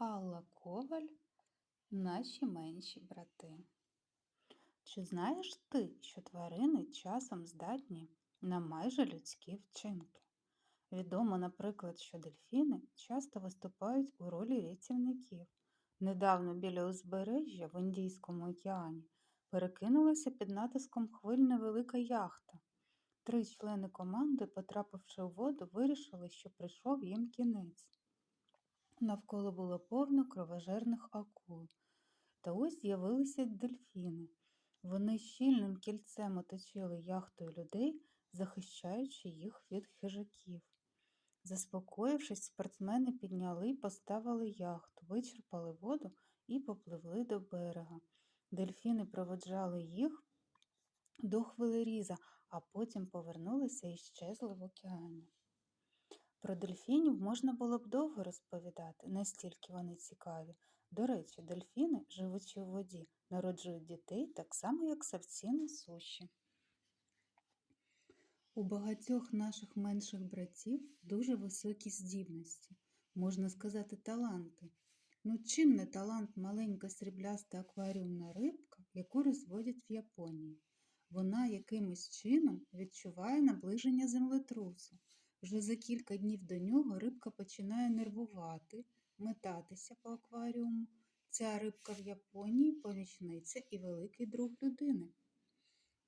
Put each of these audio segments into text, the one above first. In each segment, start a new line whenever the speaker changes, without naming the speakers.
Алла Коваль, наші менші брати. Чи знаєш ти, що тварини часом здатні на майже людські вчинки? Відомо, наприклад, що дельфіни часто виступають у ролі рятівників. Недавно біля узбережжя в Індійському океані перекинулася під натиском хвиль невелика яхта. Три члени команди, потрапивши у воду, вирішили, що прийшов їм кінець. Навколо було повно кровожерних акул. Та ось з'явилися дельфіни. Вони щільним кільцем оточили яхтою людей, захищаючи їх від хижаків. Заспокоївшись, спортсмени підняли й поставили яхту, вичерпали воду і попливли до берега. Дельфіни проводжали їх до хвилеріза, а потім повернулися і щезли в океані. Про дельфінів можна було б довго розповідати, настільки вони цікаві. До речі, дельфіни, живучи у воді, народжують дітей так само, як савці на суші. У багатьох наших менших братів дуже високі здібності, можна сказати, таланти. Ну чим не талант маленька срібляста акваріумна рибка, яку розводять в Японії? Вона якимось чином відчуває наближення землетрусу. Вже за кілька днів до нього рибка починає нервувати, метатися по акваріуму. Ця рибка в Японії помічниця і великий друг людини.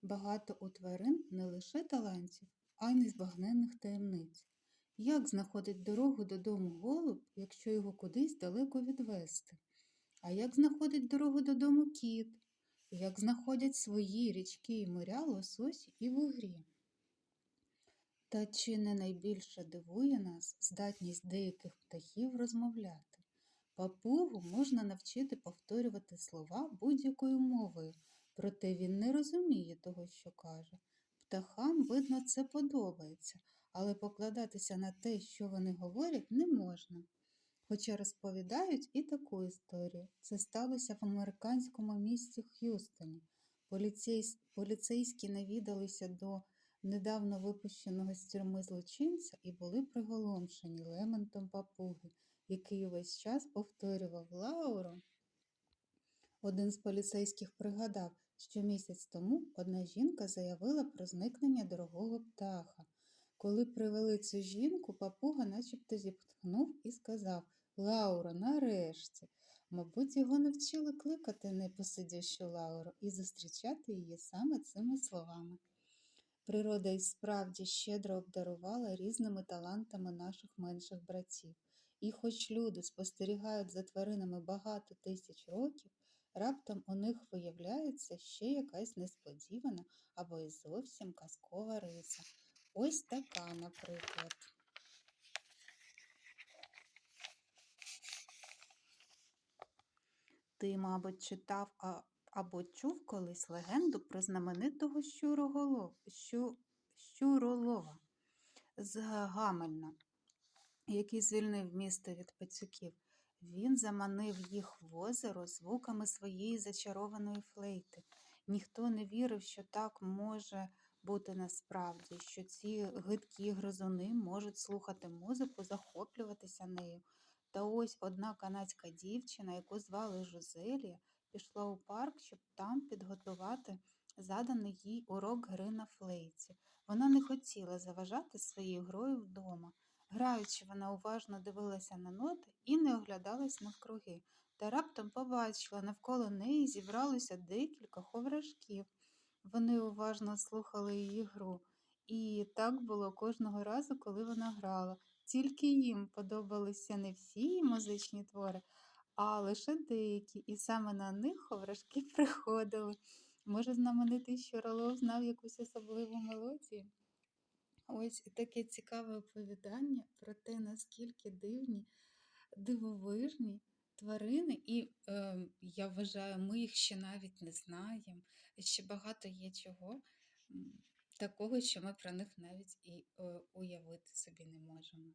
Багато у тварин не лише талантів, а й незбагненних таємниць. Як знаходить дорогу додому голуб, якщо його кудись далеко відвести? А як знаходить дорогу додому кіт? Як знаходять свої річки і моря лосось і вугрі? Та чи не найбільше дивує нас здатність деяких птахів розмовляти? Папугу можна навчити повторювати слова будь-якою мовою, проте він не розуміє того, що каже. Птахам, видно, це подобається, але покладатися на те, що вони говорять, не можна. Хоча розповідають і таку історію. Це сталося в американському місті Х'юстоні. Поліцейсь... Поліцейські навідалися до недавно випущеного з тюрми злочинця і були приголомшені лементом папуги, який увесь час повторював Лауру. Один з поліцейських пригадав, що місяць тому одна жінка заявила про зникнення дорогого птаха. Коли привели цю жінку, папуга начебто зітхнув і сказав Лаура, нарешті. Мабуть, його навчили кликати непосидящу Лауру і зустрічати її саме цими словами. Природа і справді щедро обдарувала різними талантами наших менших братів. І хоч люди спостерігають за тваринами багато тисяч років, раптом у них виявляється ще якась несподівана або й зовсім казкова риса. Ось така, наприклад. Ти, мабуть, читав або чув колись легенду про знаменитого щуролова з Гамельна, який звільнив місто від пацюків. Він заманив їх в озеро звуками своєї зачарованої флейти. Ніхто не вірив, що так може бути насправді, що ці гидкі гризуни можуть слухати музику, захоплюватися нею. Та ось одна канадська дівчина, яку звали Жозелія, пішла у парк, щоб там підготувати заданий їй урок гри на флейті. Вона не хотіла заважати своєю грою вдома. Граючи, вона уважно дивилася на ноти і не оглядалась навкруги, та раптом побачила, навколо неї зібралося декілька ховрашків. Вони уважно слухали її гру. І так було кожного разу, коли вона грала. Тільки їм подобалися не всі її музичні твори, а лише деякі, і саме на них ховрашки приходили. Може, знаменитий Щуролов знав якусь особливу мелодію? Ось таке цікаве оповідання про те, наскільки дивні, дивовижні тварини, і е, я вважаю, ми їх ще навіть не знаємо. Ще багато є чого такого, що ми про них навіть і е, уявити собі не можемо.